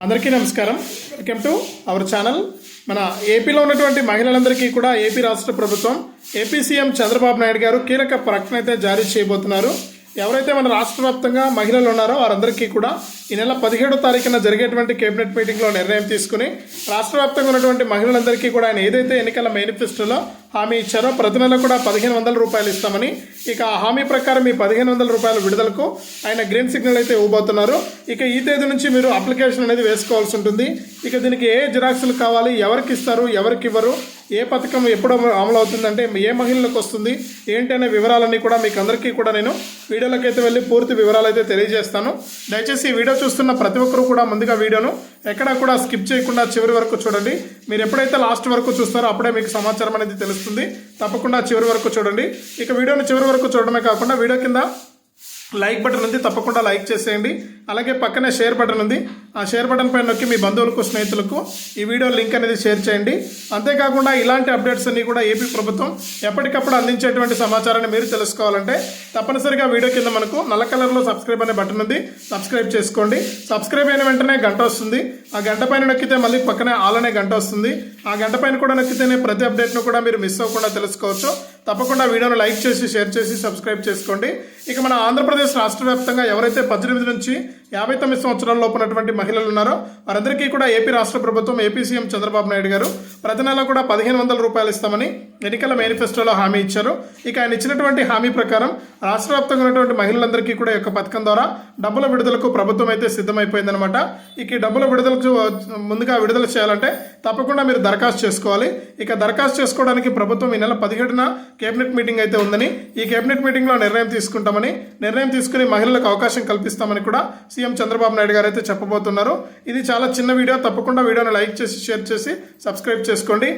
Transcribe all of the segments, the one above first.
అందరికీ నమస్కారం. Welcome to our channel మన ఏపీలో ఉన్నటువంటి మహిళలందరికీ కూడా ఏపీ రాష్ట్ర ప్రభుత్వం ఏపీ సీఎం చంద్రబాబు నాయుడు గారు కీలక ప్రకటన అయితే జారీ చేయబోతున్నారు. ఎవరైతే మన రాష్ట్ర వ్యాప్తంగా మహిళలు ఉన్నారో వారందరికీ కూడా ఈ నెల పదిహేడో తారీఖున జరిగేటువంటి కేబినెట్ మీటింగ్లో నిర్ణయం తీసుకుని రాష్ట్ర వ్యాప్తంగా ఉన్నటువంటి మహిళలందరికీ కూడా ఆయన ఏదైతే ఎన్నికల మేనిఫెస్టోలో హామీ ఇచ్చారో ప్రతి నెల కూడా పదిహేను వందల రూపాయలు ఇస్తామని. ఇక ఆ హామీ ప్రకారం మీ పదిహేను వందల రూపాయల విడుదలకు ఆయన గ్రీన్ సిగ్నల్ అయితే ఇవ్వబోతున్నారు. ఇక ఈ తేదీ నుంచి మీరు అప్లికేషన్ అనేది వేసుకోవాల్సి ఉంటుంది. ఇక దీనికి ఏ జిరాక్సులు కావాలి ఎవరికి ఇస్తారు ఎవరికి ఇవ్వరు ఏ పథకం ఎప్పుడు అమలు అవుతుందంటే ఏ మహిళలకు వస్తుంది ఏంటి అనే వివరాలన్నీ కూడా మీకు అందరికీ కూడా నేను వీడియోలోకి అయితే వెళ్ళి పూర్తి వివరాలు అయితే తెలియజేస్తాను. దయచేసి ఈ వీడియో చూస్తున్న ప్రతి ఒక్కరు కూడా ముందుగా వీడియోను ఎక్కడా కూడా స్కిప్ చేయకుండా చివరి వరకు చూడండి. మీరు ఎప్పుడైతే లాస్ట్ వరకు చూస్తారో అప్పుడే మీకు సమాచారం అనేది తెలుస్తుంది. తప్పకుండా చివరి వరకు చూడండి. ఇక వీడియోని చివరి వరకు చూడడమే కాకుండా వీడియో కింద లైక్ బటన్ ఉంది. తప్పకుండా లైక్ చేసేయండి. అలాగే పక్కనే షేర్ బటన్ ఉంది. ఆ షేర్ బటన్ పైన నొక్కి మీ బంధువులకు స్నేహితులకు ఈ వీడియో లింక్ అనేది షేర్ చేయండి. అంతేకాకుండా ఇలాంటి అప్డేట్స్ అన్ని కూడా ఏపీ ప్రభుత్వం ఎప్పటికప్పుడు అందించేటువంటి సమాచారాన్ని మీరు తెలుసుకోవాలంటే తప్పనిసరిగా వీడియో కింద మనకు నల్ల కలర్లో సబ్స్క్రైబ్ అనే బటన్ ఉంది. సబ్స్క్రైబ్ చేసుకోండి. సబ్స్క్రైబ్ అయిన వెంటనే గంట వస్తుంది. ఆ గంట పైన నొక్కితే మళ్ళీ పక్కనే ఆల్ అనే గంట వస్తుంది. ఆ గంట పైన కూడా నొక్కితేనే ప్రతి అప్డేట్ను కూడా మీరు మిస్ అవ్వకుండా తెలుసుకోవచ్చు. తప్పకుండా వీడియోను లైక్ చేసి షేర్ చేసి సబ్స్క్రైబ్ చేసుకోండి. ఇక మన ఆంధ్రప్రదేశ్ రాష్ట్ర వ్యాప్తంగా ఎవరైతే పద్దెనిమిది నుంచి యాభై తొమ్మిది సంవత్సరాల లోపు ఉన్నటువంటి మహిళలు ఉన్నారో వారందరికీ కూడా ఏపీ రాష్ట్ర ప్రభుత్వం ఏపీ సీఎం చంద్రబాబు నాయుడు గారు ప్రతి నెల కూడా పదిహేను వందల రూపాయలు ఇస్తామని ఎన్నికల మేనిఫెస్టోలో హామీ ఇచ్చారు. ఇక ఆయన ఇచ్చినటువంటి హామీ ప్రకారం రాష్ట్ర వ్యాప్తంగా ఉన్నటువంటి మహిళలందరికీ కూడా యొక్క పథకం ద్వారా డబ్బుల విడుదలకు ప్రభుత్వం అయితే సిద్ధమైపోయిందనమాట ఇక ఈ డబ్బుల విడుదలకు ముందుగా విడుదల చేయాలంటే తప్పకుండా మీరు దరఖాస్తు చేసుకోవాలి. ఇక దరఖాస్తు చేసుకోవడానికి ప్రభుత్వం ఈ నెల పదిహేడున కేబినెట్ మీటింగ్ అయితే ఉందని ఈ కేబినెట్ మీటింగ్లో నిర్ణయం తీసుకుంటామని నిర్ణయం తీసుకుని మహిళలకు అవకాశం కల్పిస్తామని కూడా సీఎం చంద్రబాబు నాయుడు గారు అయితే చెప్పబోతున్నారు. ఇది చాలా చిన్న వీడియో తప్పకుండా వీడియోని లైక్ చేసి షేర్ చేసి సబ్స్క్రైబ్ చేసుకోండి.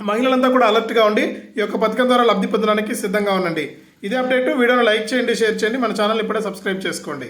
మహిళలంతా కూడా అలర్ట్గా ఉండి ఈ యొక్క పథకం ద్వారా లబ్ధి పొందడానికి సిద్ధంగా ఉండండి. ఇదే అప్డేట్. వీడియోని లైక్ చేయండి షేర్ చేయండి. మన ఛానల్ ఇప్పుడే సబ్స్క్రైబ్ చేసుకోండి.